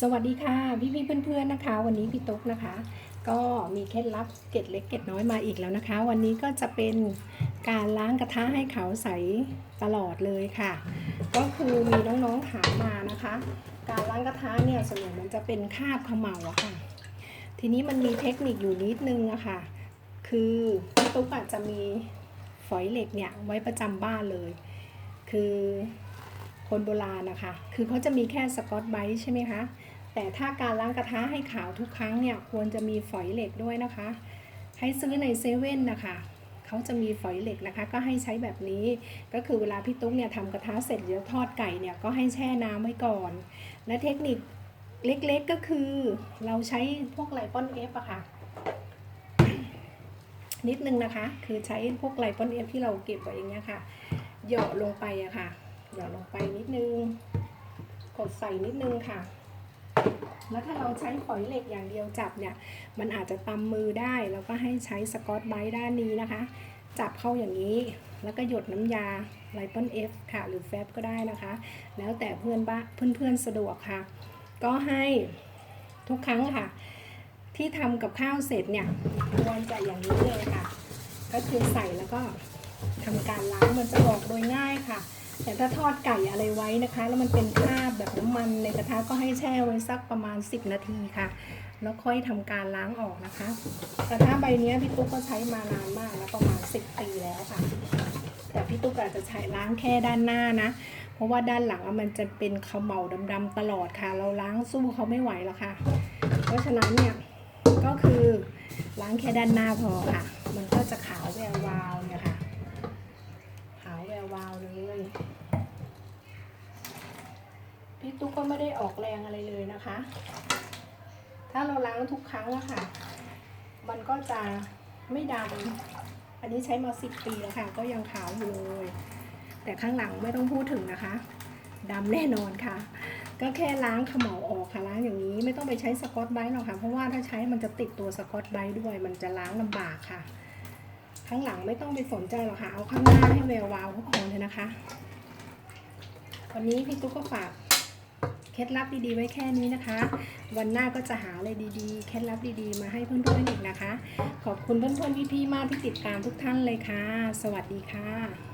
สวัสดีค่ะ พี่พี่เพื่อนๆนะคะ วันนี้พี่ตุ๊กนะคะ ก็มีเคล็ดลับเกร็ดเล็กเกร็ดน้อยมาอีกแล้วนะคะ วันนี้ก็จะเป็นการล้างกระทะให้เขาใสตลอดเลยค่ะ ก็คือมีน้องๆถามมานะคะ การล้างกระทะเนี่ยส่วนใหญ่มันจะเป็นคาบเขม่าอะค่ะ ทีนี้มันมีเทคนิคอยู่นิดนึงอะค่ะ คือพี่ตุ๊กอาจจะมีฝอยเหล็กเนี่ยไว้ประจำบ้านเลย คือ คนโบราณนะคะ คือเขาจะมีแค่สกอตไบรท์ใช่ไหมคะ แต่ถ้าการล้างกระทะให้ขาวทุกครั้งเนี่ยควรจะมีฝอยเหล็กด้วยนะคะ ให้ซื้อในเซเว่นนะคะเขาจะมีฝอยเหล็กนะคะ ก็ให้ใช้แบบนี้ ก็คือเวลาพี่ตุ๊กเนี่ยทำกระทะเสร็จเดี๋ยวทอดไก่เนี่ยก็ให้แช่น้ำไว้ก่อน และเทคนิคเล็กๆก็คือเราใช้พวกไลปอนเอฟอะค่ะนิดนึงนะคะ คือใช้พวกไลปอนเอฟที่เราเก็บไว้อย่างเงี้ยค่ะเหยาะลงไปอะค่ะ หยาะลงไปนิดนึง กดใส่นิดนึงค่ะ แล้วถ้าเราใช้ฝอยเหล็กอย่างเดียวจับเนี่ย มันอาจจะตำมือได้ แล้วก็ให้ใช้สกอตไบด้านนี้นะคะ จับเข้าอย่างนี้ แล้วก็หยดน้ำยาไลปอนเอฟค่ะ หรือแฟบก็ได้นะคะ แล้วแต่เพื่อนบ้านเพื่อนๆสะดวกค่ะ ก็ให้ทุกครั้งค่ะ ที่ทำกับข้าวเสร็จเนี่ยควรจะอย่างนี้เลยค่ะ ก็คือใส่แล้วก็ทำการล้างมันจะออกโดยง่ายค่ะ แต่ถ้าทอดไก่อะไรไว้นะคะ แล้วมันเป็นคราบแบบน้ำมันในกระทะก็ให้แช่ไว้สักประมาณ 10 นาทีค่ะ แล้วค่อยทำการล้างออกนะคะ กระทะใบเนี้ยพี่ตุ๊กก็ใช้มานานมากแล้วประมาณ 10 ปีแล้วค่ะ แต่พี่ตุ๊กอาจจะใช้ล้างแค่ด้านหน้านะ เพราะว่าด้านหลังมันจะเป็นเขมเหลาดำๆตลอดค่ะ เราล้างสู้เขาไม่ไหวแล้วค่ะ เพราะฉะนั้นเนี่ยก็คือล้างแค่ด้านหน้าพอค่ะ มันก็จะขาวแวววาวเนี่ยค่ะ ขาวแวววาวเลย พี่ตุ๊กก็ไม่ได้ออกแรงอะไรเลยนะคะ ถ้าเราล้างทุกครั้งอะค่ะ มันก็จะไม่ดำอันนี้ใช้มาสิบปีแล้วค่ะ ก็ยังขาวอยู่เลย แต่ข้างหลังไม่ต้องพูดถึงนะคะดำแน่นอนค่ะ ก็แค่ล้างขมเหลาออกค่ะล้างอย่างนี้ไม่ต้องไปใช้สกอตไบรท์หรอกค่ะ เพราะว่าถ้าใช้มันจะติดตัวสกอตไบรท์ด้วย มันจะล้างลำบากค่ะ ข้างหลังไม่ต้องไปสนใจหรอกค่ะ เอาข้างหน้าให้แวววาวก็พอเลยนะคะ วันนี้พี่ตุ๊กก็ฝาก เคล็ดลับดีๆ ไว้แค่นี้นะคะ วันหน้าก็จะหาอะไรดีๆ เคล็ดลับดีๆ มาให้เพื่อนๆอีกนะคะ ขอบคุณเพื่อนๆพี่ๆมากที่ติดตามทุกท่านเลยค่ะ สวัสดีค่ะ